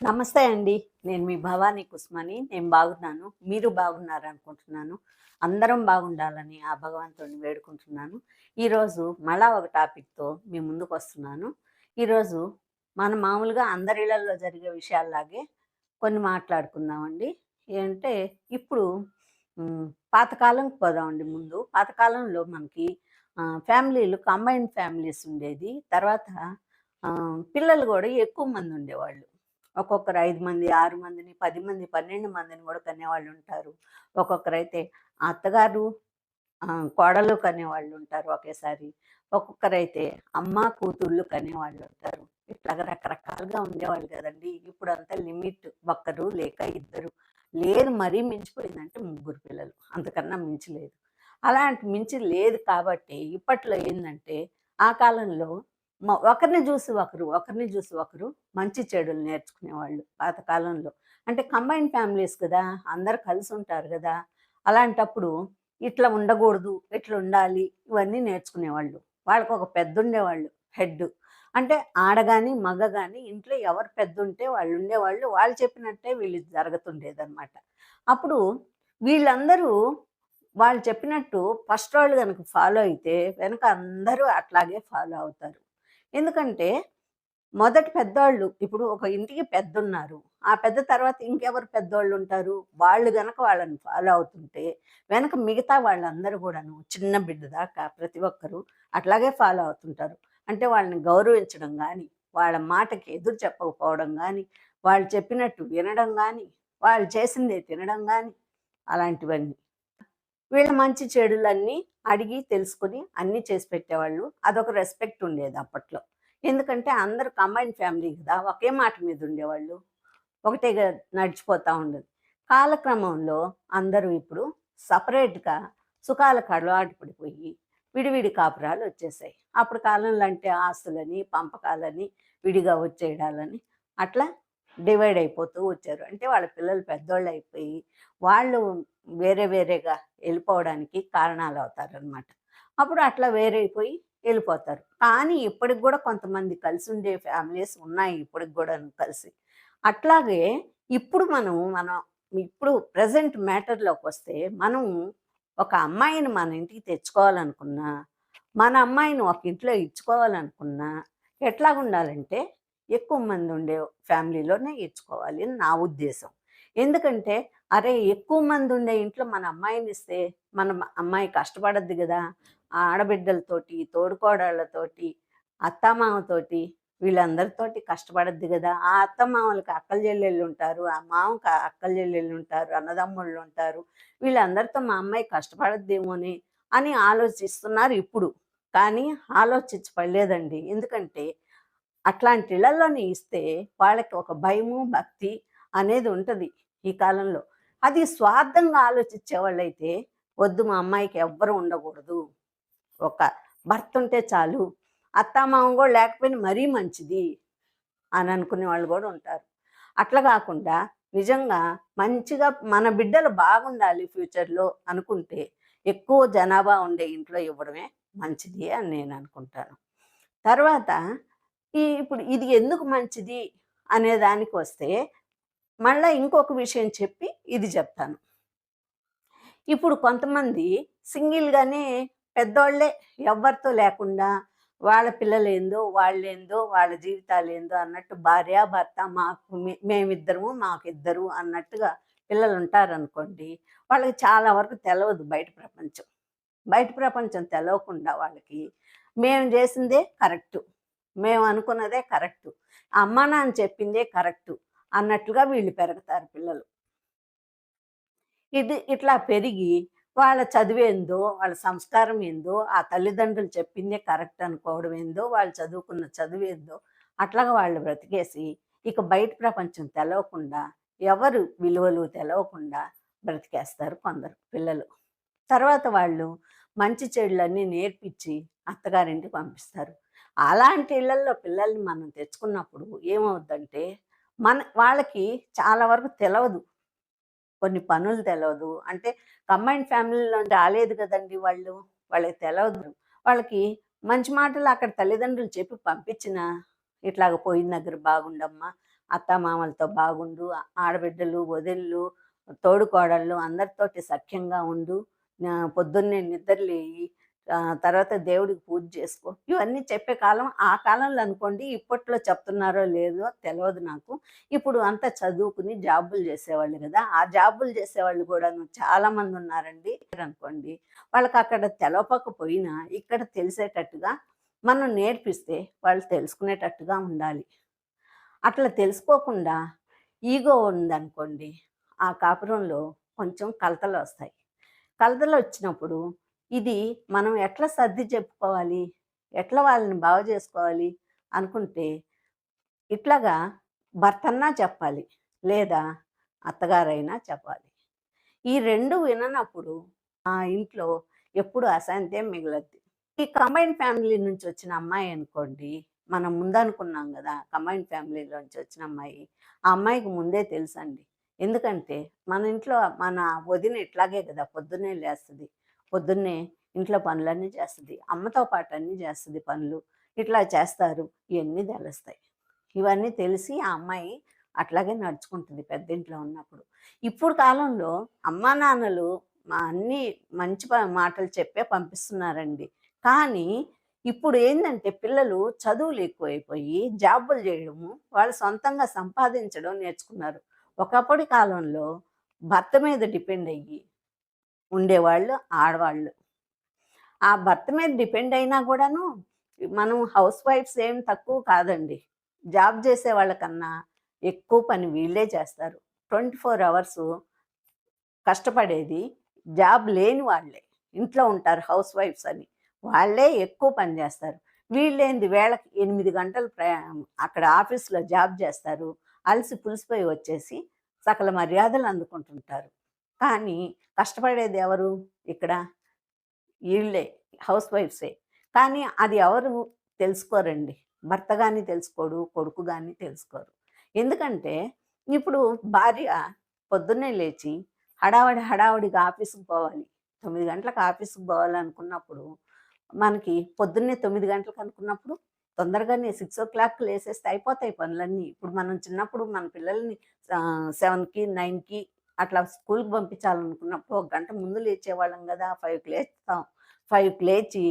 నమస్తే అండి. నేను మీ భవానీ కుస్మాని. నేను బాగున్నాను. మీరు బాగున్నారు అనుకుంటున్నాను అందరం బాగుండాలని ఆ భగవంతుడిని వేడుకుంటున్నాను. ఈరోజు మళ్ళా ఒక టాపిక్తో మీ ముందుకు వస్తున్నాను. ఈరోజు మన మామూలుగా అందరి ఇళ్ళలో జరిగే విషయాల్లాగే కొన్ని మాట్లాడుకుందామండి. ఏంటంటే ఇప్పుడు పాతకాలంకి పోదామండి ముందు. పాతకాలంలో మనకి ఫ్యామిలీలు కంబైన్డ్ ఫ్యామిలీస్ ఉండేది. తర్వాత పిల్లలు కూడా ఎక్కువ మంది ఉండేవాళ్ళు. ఒక్కొక్కరు ఐదు మంది ఆరు మందిని పది మంది పన్నెండు మందిని కూడా కనేవాళ్ళు ఉంటారు. ఒక్కొక్కరైతే అత్తగారు కోడలు కనేవాళ్ళు ఉంటారు ఒకేసారి. ఒక్కొక్కరైతే అమ్మ కూతుళ్ళు కనేవాళ్ళు ఉంటారు. ఇట్లా రకరకాలుగా ఉండేవాళ్ళు కదండి. ఇప్పుడు అంతా లిమిట్ ఒక్కరు లేక ఇద్దరు. లేదు మరీ మించిపోయిందంటే ముగ్గురు పిల్లలు. అంతకన్నా మించలేదు. అలాంటి మించి లేదు కాబట్టి ఇప్పట్లో ఏంటంటే ఆ కాలంలో ఒకరిని చూసి ఒకరు ఒకరిని చూసి ఒకరు మంచి చెడులు నేర్చుకునేవాళ్ళు పాతకాలంలో అంటే కంబైన్ ఫ్యామిలీస్ కదా అందరు కలిసి ఉంటారు కదా అలాంటప్పుడు ఇట్లా ఉండకూడదు ఇట్లా ఉండాలి ఇవన్నీ నేర్చుకునేవాళ్ళు. వాళ్ళకు ఒక పెద్ద ఉండేవాళ్ళు హెడ్. అంటే ఆడ కానీ మగ కానీ ఇంట్లో ఎవరు పెద్ద ఉంటే వాళ్ళు ఉండేవాళ్ళు వాళ్ళు చెప్పినట్టే వీళ్ళు జరుగుతుండేదన్నమాట. అప్పుడు వీళ్ళందరూ వాళ్ళు చెప్పినట్టు ఫస్ట్ వాళ్ళు కనుక ఫాలో అయితే వెనక అందరూ అట్లాగే ఫాలో అవుతారు. ఎందుకంటే మొదటి పెద్దవాళ్ళు ఇప్పుడు ఒక ఇంటికి పెద్ద ఉన్నారు ఆ పెద్ద తర్వాత ఇంకెవరు పెద్దవాళ్ళు ఉంటారు వాళ్ళు గనక వాళ్ళని ఫాలో అవుతుంటే వెనక మిగతా వాళ్ళందరూ కూడాను చిన్న బిడ్డ దాకా ప్రతి ఒక్కరూ అట్లాగే ఫాలో అవుతుంటారు. అంటే వాళ్ళని గౌరవించడం కానీ వాళ్ళ మాటకి ఎదురు చెప్పకపోవడం కానీ వాళ్ళు చెప్పినట్టు వినడం కానీ వాళ్ళు చేసిందే తినడం కానీ అలాంటివన్నీ. వీళ్ళ మంచి చెడులన్నీ అడిగి తెలుసుకుని అన్నీ చేసి పెట్టేవాళ్ళు. అదొక రెస్పెక్ట్ ఉండేది అప్పట్లో. ఎందుకంటే అందరు కంబైన్ ఫ్యామిలీ కదా ఒకే మాట మీద ఉండేవాళ్ళు. ఒకటేగా నడిచిపోతూ ఉండదు. కాలక్రమంలో అందరూ ఇప్పుడు సపరేట్గా సుఖాలకు అలవాటు పడిపోయి విడివిడి కాపురాలు వచ్చేసాయి. అప్పుడు కాలంలో అంటే ఆస్తులని పంపకాలని విడిగా వచ్చేయడాలని అట్లా డివైడ్ అయిపోతూ వచ్చారు. అంటే వాళ్ళ పిల్లలు పెద్దోళ్ళు అయిపోయి వాళ్ళు వేరే వేరేగా వెళ్ళిపోవడానికి కారణాలు అవుతారనమాట అప్పుడు అట్లా వేరే వెళ్ళిపోతారు. కానీ ఇప్పటికి కూడా కొంతమంది కలిసి ఉండే ఫ్యామిలీస్ ఉన్నాయి ఇప్పటికి కూడా కలిసి. అట్లాగే ఇప్పుడు మనం మనం ఇప్పుడు ప్రజెంట్ మ్యాటర్లోకి వస్తే మనం ఒక అమ్మాయిని మన ఇంటికి తెచ్చుకోవాలనుకున్నా మన అమ్మాయిని ఒక ఇంట్లో ఇచ్చుకోవాలనుకున్నా ఎట్లా ఉండాలంటే ఎక్కువ మంది ఉండే ఫ్యామిలీలోనే ఇచ్చుకోవాలి అని నా ఉద్దేశం. ఎందుకంటే అరే ఎక్కువ మంది ఉండే ఇంట్లో మన అమ్మాయిని ఇస్తే మన అమ్మాయి కష్టపడద్దు కదా ఆ ఆడబిడ్డలతోటి తోడుకోడళ్ళతోటి అత్తమామతోటి వీళ్ళందరితోటి కష్టపడద్దు కదా ఆ అత్తమామలకి అక్కల చెల్లెళ్ళు ఉంటారు ఆ మామకి అక్కల చెల్లెళ్ళు ఉంటారు అన్నదమ్ముళ్ళు ఉంటారు వీళ్ళందరితో మా అమ్మాయి కష్టపడద్దేమోని అని ఆలోచిస్తున్నారు ఇప్పుడు. కానీ ఆలోచించబడలేదండి. ఎందుకంటే అట్లాంటి ఇళ్ళలోనే ఇస్తే వాళ్ళకి ఒక భయము భక్తి అనేది ఉంటుంది ఈ కాలంలో. అది స్వార్థంగా ఆలోచించే వాళ్ళైతే వద్దు మా అమ్మాయికి ఎవ్వరు ఉండకూడదు. ఒక భర్త ఉంటే చాలు అత్తామామ కూడా లేకపోయినా మరీ మంచిది అని అనుకునే వాళ్ళు కూడా ఉంటారు. అట్లా కాకుండా నిజంగా మంచిగా మన బిడ్డలు బాగుండాలి ఫ్యూచర్లో అనుకుంటే ఎక్కువ జనాభా ఉండే ఇంట్లో ఇవ్వడమే మంచిది అని నేను అనుకుంటాను. తర్వాత ఈ ఇప్పుడు ఇది ఎందుకు మంచిది అనే దానికి వస్తే మళ్ళీ ఇంకొక విషయం చెప్పి ఇది చెప్తాను. ఇప్పుడు కొంతమంది సింగిల్గానే పెద్దోళ్ళే ఎవరితో లేకుండా వాళ్ళ పిల్లలేందో వాళ్ళేందో వాళ్ళ జీవితాలు ఏందో అన్నట్టు భార్య భర్త మాకు మే- మేమిద్దరము మాకిద్దరు అన్నట్టుగా పిల్లలు ఉంటారనుకోండి వాళ్ళకి చాలా వరకు తెలవదు బయట ప్రపంచం. బయట ప్రపంచం తెలవకుండా వాళ్ళకి మేము చేసిందే కరెక్టు. మేము అనుకున్నదే కరెక్టు. అమ్మ నాన్న చెప్పిందే కరెక్టు అన్నట్లుగా వీళ్ళు పెరుగుతారు పిల్లలు. ఇది ఇట్లా పెరిగి వాళ్ళ చదివేందో వాళ్ళ సంస్కారం ఏందో ఆ తల్లిదండ్రులు చెప్పిందే కరెక్ట్ అనుకోవడం ఏందో వాళ్ళు చదువుకున్న చదివేందో అట్లాగా వాళ్ళు బ్రతికేసి ఇక బయట ప్రపంచం తెలవకుండా ఎవరు విలువలు తెలవకుండా బ్రతికేస్తారు కొందరు పిల్లలు. తర్వాత వాళ్ళు మంచి చెడులన్నీ నేర్పించి అత్తగారింటికి పంపిస్తారు. అలాంటి ఇళ్ళల్లో పిల్లల్ని మనం తెచ్చుకున్నప్పుడు ఏమవుద్దంటే మన వాళ్ళకి చాలా వరకు తెలవదు. కొన్ని పనులు తెలవదు. అంటే కంబైన్ ఫ్యామిలీలో రాలేదు కదండి వాళ్ళు. వాళ్ళకి తెలవదు. వాళ్ళకి మంచి మాటలు అక్కడ తల్లిదండ్రులు చెప్పి పంపించిన ఇట్లాగ పోయిన దగ్గర బాగుండమ్మా అత్తామామలతో బాగుండు ఆడబిడ్డలు వదిళ్ళు తోడుకోడళ్ళు అందరితోటి సఖ్యంగా ఉండు పొద్దున్నే నిద్రలేయి తర్వాత దేవుడికి పూజ చేసుకో. ఇవన్నీ చెప్పే కాలం ఆ కాలంలో అనుకోండి ఇప్పట్లో చెప్తున్నారో లేదో తెలియదు నాకు. ఇప్పుడు అంతా చదువుకుని జాబులు చేసేవాళ్ళు కదా ఆ జాబులు చేసేవాళ్ళు కూడా చాలా మంది ఉన్నారండి. అనుకోండి వాళ్ళకి అక్కడ తెలవకపోయినా ఇక్కడ తెలిసేటట్టుగా మనం నేర్పిస్తే వాళ్ళు తెలుసుకునేటట్టుగా ఉండాలి. అట్లా తెలుసుకోకుండా ఈగో ఉందనుకోండి ఆ కాపురంలో కొంచెం కలతలు వస్తాయి. కలతలు వచ్చినప్పుడు ఇది మనం ఎట్లా సర్ది చెప్పుకోవాలి? ఎట్లా వాళ్ళని బాగు చేసుకోవాలి? అనుకుంటే ఇట్లాగా భర్తన్నా చెప్పాలి లేదా అత్తగారైనా చెప్పాలి. ఈ రెండు విననప్పుడు ఆ ఇంట్లో ఎప్పుడు అశాంతే మిగలద్ది. ఈ కంబైన్ ఫ్యామిలీ నుంచి వచ్చిన అమ్మాయి అనుకోండి మనం ముందనుకున్నాం కదా కంబైన్ ఫ్యామిలీలోంచి వచ్చిన అమ్మాయి ఆ అమ్మాయికి ముందే తెలుసండి. ఎందుకంటే మన ఇంట్లో మన వదిన ఇట్లాగే కదా పొద్దున్నే లేస్తుంది. పొద్దున్నే ఇంట్లో పనులన్నీ చేస్తుంది. అమ్మతో పాటు అన్నీ చేస్తుంది పనులు. ఇట్లా చేస్తారు. ఇవన్నీ తెలుస్తాయి. ఇవన్నీ తెలిసి ఆ అమ్మాయి అట్లాగే నడుచుకుంటుంది పెద్దింట్లో ఉన్నప్పుడు. ఇప్పుడు కాలంలో అమ్మా నాన్నలు అన్ని మంచి మాటలు చెప్పే పంపిస్తున్నారండి. కానీ ఇప్పుడు ఏంటంటే పిల్లలు చదువులు ఎక్కువైపోయి జాబులు చేయడము వాళ్ళు సొంతంగా సంపాదించడం నేర్చుకున్నారు. ఒకప్పటి కాలంలో భర్త మీద డిపెండ్ అయ్యి ఉండేవాళ్ళు ఆడవాళ్ళు. ఆ భర్త మీద డిపెండ్ అయినా కూడాను మనం హౌస్ వైఫ్స్ ఏం తక్కువ కాదండి. జాబ్ చేసే వాళ్ళకన్నా ఎక్కువ పని వీళ్ళే చేస్తారు. ట్వంటీ ఫోర్ అవర్స్ కష్టపడేది జాబ్ లేని వాళ్ళే. ఇంట్లో ఉంటారు హౌస్ వైఫ్స్ అని. వాళ్ళే ఎక్కువ పని చేస్తారు. వీళ్ళేంది వేళకి ఎనిమిది గంటలు ప్రయాణం అక్కడ ఆఫీస్లో జాబ్ చేస్తారు. అలసి పులిసిపోయి వచ్చేసి సకల మర్యాదలు అందుకుంటుంటారు. కానీ కష్టపడేది ఎవరు? ఇక్కడ వీళ్ళే హౌస్ వైఫ్సే. కానీ అది ఎవరు తెలుసుకోరండి. భర్త కానీ తెలుసుకోడు కొడుకు కానీ తెలుసుకోరు. ఎందుకంటే ఇప్పుడు భార్య పొద్దున్నే లేచి హడావడి హడావడిగా ఆఫీస్కి పోవాలి. తొమ్మిది గంటలకు ఆఫీస్కి పోవాలనుకున్నప్పుడు మనకి పొద్దున్నే తొమ్మిది గంటలకు అనుకున్నప్పుడు తొందరగానే సిక్స్ ఓ క్లాక్ లేసేస్తే అయిపోతాయి పనులన్నీ. ఇప్పుడు మనం చిన్నప్పుడు మన పిల్లల్ని సెవెన్కి నైన్కి అట్లా స్కూల్కి పంపించాలనుకున్నప్పుడు ఒక గంట ముందు లేచేవాళ్ళం కదా ఫైవ్కి లేస్తాం. ఫైవ్కి లేచి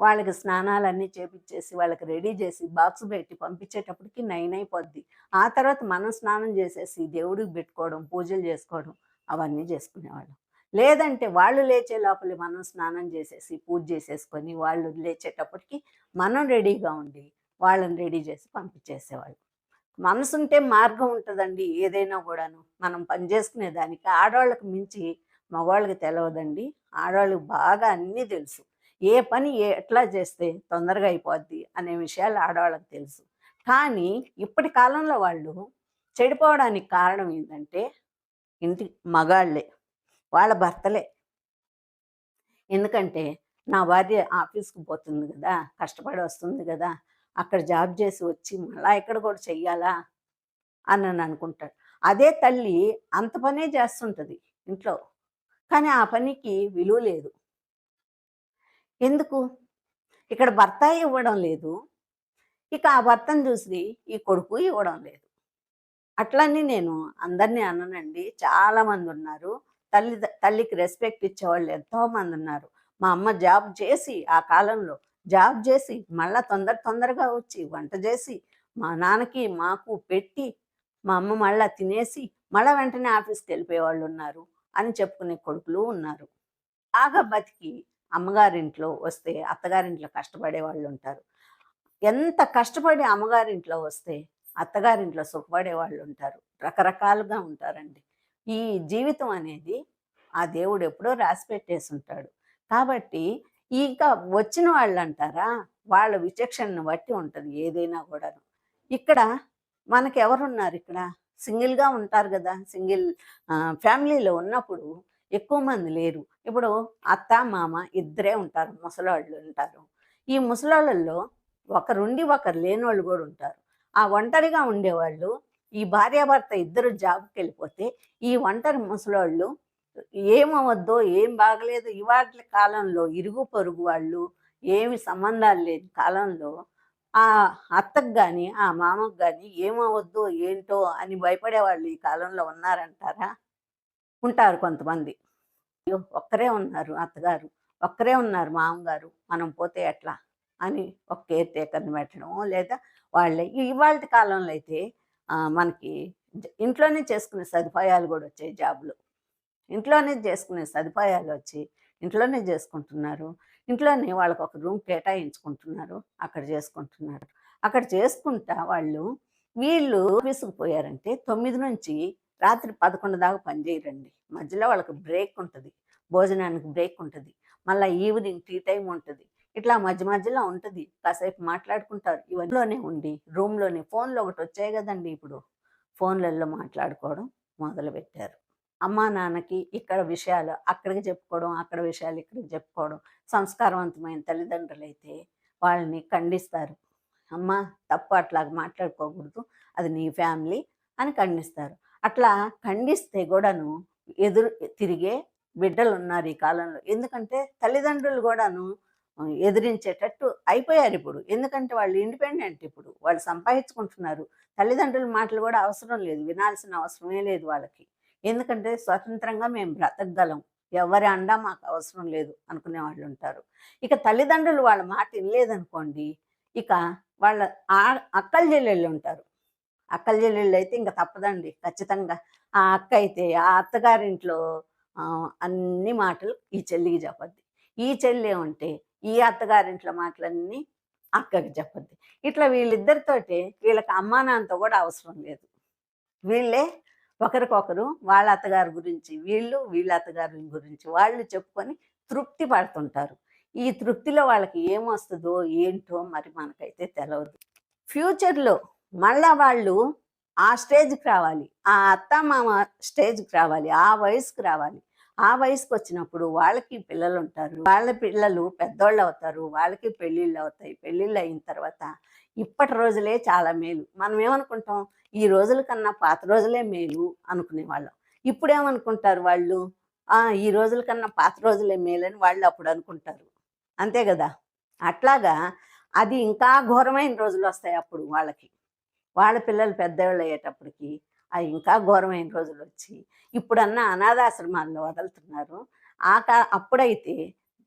వాళ్ళకి స్నానాలన్నీ చేపించేసి వాళ్ళకి రెడీ చేసి బాక్స్ పెట్టి పంపించేటప్పటికి నైన్ అయిపోద్ది. ఆ తర్వాత మనం స్నానం చేసేసి దేవుడికి పెట్టుకోవడం పూజలు చేసుకోవడం అవన్నీ చేసుకునేవాళ్ళం. లేదంటే వాళ్ళు లేచే లోపలి మనం స్నానం చేసేసి పూజ చేసేసుకొని వాళ్ళు లేచేటప్పటికి మనం రెడీగా ఉండి వాళ్ళని రెడీ చేసి పంపించేసేవాళ్ళు. మనసుంటే మార్గం ఉంటుందండి ఏదైనా కూడాను. మనం పనిచేసుకునే దానికి ఆడవాళ్ళకి మించి మగవాళ్ళకి తెలియదండి ఆడవాళ్ళకి బాగా అన్నీ తెలుసు. ఏ పని ఎట్లా చేస్తే తొందరగా అయిపోద్ది అనే విషయాలు ఆడవాళ్ళకి తెలుసు. కానీ ఇప్పటి కాలంలో వాళ్ళు చెడిపోవడానికి కారణం ఏంటంటే ఇంటి మగాళ్ళే వాళ్ళ భర్తలే. ఎందుకంటే నా భార్య ఆఫీస్కి పోతుంది కదా కష్టపడి వస్తుంది కదా అక్కడ జాబ్ చేసి వచ్చి మళ్ళా ఇక్కడ కూడా చెయ్యాలా? అని అనుకుంటాడు. అదే తల్లి అంత పనే చేస్తుంటుంది ఇంట్లో. కానీ ఆ పనికి విలువ లేదు. ఎందుకు? ఇక్కడ భర్త ఇవ్వడం లేదు. ఇక ఆ భర్తను చూసి ఈ కొడుకు ఇవ్వడం లేదు. అట్లని నేను అందరినీ అననండి. చాలామంది ఉన్నారు. తల్లి తల్లికి రెస్పెక్ట్ ఇచ్చేవాళ్ళు ఎంతో మంది ఉన్నారు. మా అమ్మ జాబ్ చేసి ఆ కాలంలో జాబ్ చేసి మళ్ళా తొందర తొందరగా వచ్చి వంట చేసి మా నాన్నకి మాకు పెట్టి మా అమ్మ మళ్ళా తినేసి మళ్ళా వెంటనే ఆఫీస్కి వెళ్ళిపోయేవాళ్ళు ఉన్నారు అని చెప్పుకునే కొడుకులు ఉన్నారు. బాగా బతికి అమ్మగారింట్లో వస్తే అత్తగారింట్లో కష్టపడే వాళ్ళు ఉంటారు. ఎంత కష్టపడి అమ్మగారింట్లో వస్తే అత్తగారింట్లో సుఖపడే వాళ్ళు ఉంటారు. రకరకాలుగా ఉంటారండి. ఈ జీవితం అనేది ఆ దేవుడు ఎప్పుడో రాసి పెట్టేసి ఉంటాడు. కాబట్టి ఇక వచ్చిన వాళ్ళు అంటారా వాళ్ళ విచక్షణను బట్టి ఉంటుంది ఏదైనా కూడా ఇక్కడ మనకి ఎవరున్నారు ఇక్కడ? సింగిల్గా ఉంటారు కదా సింగిల్ ఫ్యామిలీలో ఉన్నప్పుడు ఎక్కువ మంది లేరు. ఇప్పుడు అత్త మామ ఇద్దరే ఉంటారు ముసలాళ్ళు ఉంటారు. ఈ ముసలాళ్ళల్లో ఒకరుండి ఒకరు లేనివాళ్ళు కూడా ఉంటారు. ఆ ఒంటరిగా ఉండేవాళ్ళు ఈ భార్యాభర్త ఇద్దరు జాబ్కి వెళ్ళిపోతే ఈ ఒంటరి ముసలాళ్ళు ఏమవద్దో ఏం బాగలేదు. ఇవాటి కాలంలో ఇరుగు పొరుగు వాళ్ళు ఏమి సంబంధాలు లేని కాలంలో ఆ అత్తకు కానీ ఆ మామకు కానీ ఏమవద్దో ఏంటో అని భయపడే వాళ్ళు ఈ కాలంలో ఉన్నారంటారా? ఉంటారు కొంతమంది. అయ్యో ఒక్కరే ఉన్నారు అత్తగారు. ఒక్కరే ఉన్నారు మామగారు. మనం పోతే ఎట్లా? అని ఒక కేర్ టేకర్ని పెట్టడం లేదా వాళ్ళే. ఇవాళ కాలంలో అయితే మనకి ఇంట్లోనే చేసుకునే సదుపాయాలు కూడా వచ్చాయి జాబులు. ఇంట్లోనే చేసుకునే సదుపాయాలు వచ్చి ఇంట్లోనే చేసుకుంటున్నారు. ఇంట్లోనే వాళ్ళకు ఒక రూమ్ కేటాయించుకుంటున్నారు. అక్కడ చేసుకుంటున్నారు. అక్కడ చేసుకుంటా వాళ్ళు వీళ్ళు విసుగుపోయారంటే తొమ్మిది నుంచి రాత్రి పదకొండు దాకా పనిచేయరండి మధ్యలో వాళ్ళకి బ్రేక్ ఉంటుంది. భోజనానికి బ్రేక్ ఉంటుంది. మళ్ళీ ఈవినింగ్ టీ టైం ఉంటుంది. ఇట్లా మధ్య మధ్యలో ఉంటుంది. కాసేపు మాట్లాడుకుంటారు. ఇవన్నీలోనే ఉండి రూమ్లోనే ఫోన్లో ఒకటి వచ్చాయి కదండి ఇప్పుడు. ఫోన్లలో మాట్లాడుకోవడం మొదలుపెట్టారు. అమ్మా నాన్నకి ఇక్కడ విషయాలు అక్కడికి చెప్పుకోవడం అక్కడ విషయాలు ఇక్కడికి చెప్పుకోవడం సంస్కారవంతమైన తల్లిదండ్రులు అయితే వాళ్ళని ఖండిస్తారు. అమ్మ తప్పు అట్లాగ మాట్లాడుకోకూడదు అది నీ ఫ్యామిలీ అని ఖండిస్తారు. అట్లా ఖండిస్తే కూడాను ఎదురు తిరిగే బిడ్డలు ఉన్నారు ఈ కాలంలో. ఎందుకంటే తల్లిదండ్రులు కూడాను ఎదిరించేటట్టు అయిపోయారు ఇప్పుడు. ఎందుకంటే వాళ్ళు ఇండిపెండెంట్ ఇప్పుడు. వాళ్ళు సంపాదించుకుంటున్నారు. తల్లిదండ్రుల మాటలు కూడా అవసరం లేదు. వినాల్సిన అవసరమే లేదు వాళ్ళకి. ఎందుకంటే స్వతంత్రంగా మేము బ్రతకగలం. ఎవరి అండా మాకు అవసరం లేదు అనుకునే వాళ్ళు ఉంటారు. ఇక తల్లిదండ్రులు వాళ్ళ మాట వినలేదనుకోండి ఇక వాళ్ళ అక్కల చెల్లెళ్ళు ఉంటారు. అక్కల చెల్లెళ్ళు అయితే ఇంకా తప్పదండి. ఖచ్చితంగా ఆ అక్క అయితే ఆ అత్తగారింట్లో అన్ని మాటలు ఈ చెల్లికి చెప్పద్ది. ఈ చెల్లి ఉంటే ఈ అత్తగారింట్లో మాటలన్నీ అక్కకి చెప్పద్ది. ఇట్లా వీళ్ళిద్దరితోటి వీళ్ళకి అమ్మా కూడా అవసరం లేదు. వీళ్ళే ఒకరికొకరు వాళ్ళ అత్తగారి గురించి వీళ్ళు వీళ్ళ అత్తగారి గురించి వాళ్ళు చెప్పుకొని తృప్తి పడుతుంటారు. ఈ తృప్తిలో వాళ్ళకి ఏమొస్తుందో ఏంటో మరి మనకైతే తెలవదు. ఫ్యూచర్లో మళ్ళా వాళ్ళు ఆ స్టేజ్కి రావాలి. ఆ అత్త మామ స్టేజ్కి రావాలి. ఆ వయసుకి రావాలి. ఆ వయసుకు వచ్చినప్పుడు వాళ్ళకి పిల్లలు ఉంటారు వాళ్ళ పిల్లలు పెద్దోళ్ళు అవుతారు వాళ్ళకి పెళ్ళిళ్ళు అవుతాయి పెళ్ళిళ్ళు అయిన తర్వాత ఇప్పటి రోజులే చాలా మేలు. మనం ఏమనుకుంటాం ఈ రోజుల కన్నా పాత రోజులే మేలు అనుకునేవాళ్ళం ఇప్పుడేమనుకుంటారు వాళ్ళు? ఈ రోజుల కన్నా పాత రోజులే మేలని వాళ్ళు అప్పుడు అనుకుంటారు. అంతే కదా? అట్లాగా అది ఇంకా ఘోరమైన రోజులు వస్తాయి అప్పుడు వాళ్ళకి. వాళ్ళ పిల్లలు పెద్దవాళ్ళు అయ్యేటప్పటికి అవి ఇంకా ఘోరమైన రోజులు వచ్చి ఇప్పుడన్నా అనాథాశ్రమాల్లో వదులుతున్నారు. ఆ కా అప్పుడైతే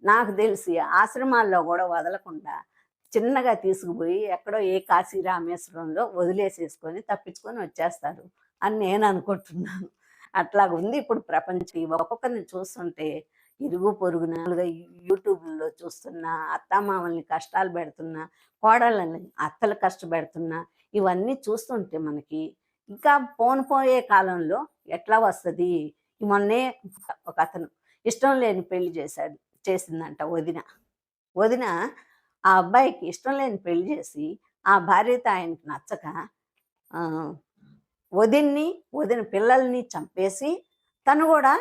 నాకు తెలిసి ఆశ్రమాల్లో కూడా వదలకుండా చిన్నగా తీసుకుపోయి ఎక్కడో ఏ కాశీ రామేశ్వరంలో వదిలేసేసుకొని తప్పించుకొని వచ్చేస్తారు అని నేను అనుకుంటున్నాను. అట్లా ఉంది. ఇప్పుడు ప్రపంచం ఒక్కొక్కరిని చూస్తుంటే ఇరుగు పొరుగు నాలుగు యూట్యూబ్లో చూస్తున్నా అత్తమామల్ని కష్టాలు పెడుతున్నా కోడళ్ళని అత్తలు కష్టపెడుతున్నా ఇవన్నీ చూస్తుంటే మనకి ఇంకా పోను పోయే కాలంలో ఎట్లా వస్తుంది? మొన్నే ఒక అతను ఇష్టం లేని పెళ్ళి చేశాడు చేసిందంట వదిన. వదిన ఆ అబ్బాయికి ఇష్టం లేని పెళ్ళి చేసి ఆ భార్యతో ఆయనకి నచ్చక వదిన్ని వదిన పిల్లల్ని చంపేసి తను కూడా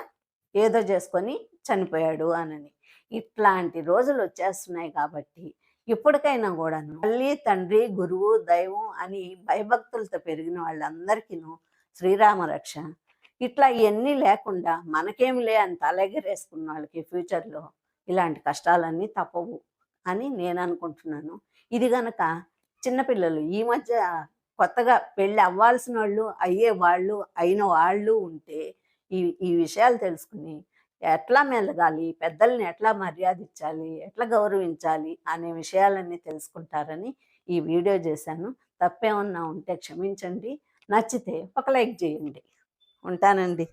ఏదో చేసుకొని చనిపోయాడు అనని. ఇట్లాంటి రోజులు వచ్చేస్తున్నాయి కాబట్టి ఇప్పటికైనా కూడాను తల్లి తండ్రి గురువు దైవం అని భయభక్తులతో పెరిగిన వాళ్ళందరికీను శ్రీరామ రక్ష. ఇట్లా ఇవన్నీ లేకుండా మనకేమిలే అని తలెగరేసుకున్న వాళ్ళకి ఫ్యూచర్లో ఇలాంటి కష్టాలన్నీ తప్పవు. అని నేను అనుకుంటున్నాను ఇది గనక చిన్నపిల్లలు ఈ మధ్య కొత్తగా పెళ్ళి అవ్వాల్సిన వాళ్ళు అయ్యే వాళ్ళు అయిన వాళ్ళు ఉంటే ఈ ఈ విషయాలు తెలుసుకుని ఎట్లా మెలగాలి పెద్దల్ని ఎట్లా మర్యాద ఇచ్చాలి ఎట్లా గౌరవించాలి అనే విషయాలన్నీ తెలుసుకుంటారని ఈ వీడియో చేశాను. తప్పేమన్నా ఉంటే క్షమించండి. నచ్చితే ఒక లైక్ చేయండి. ఉంటానండి.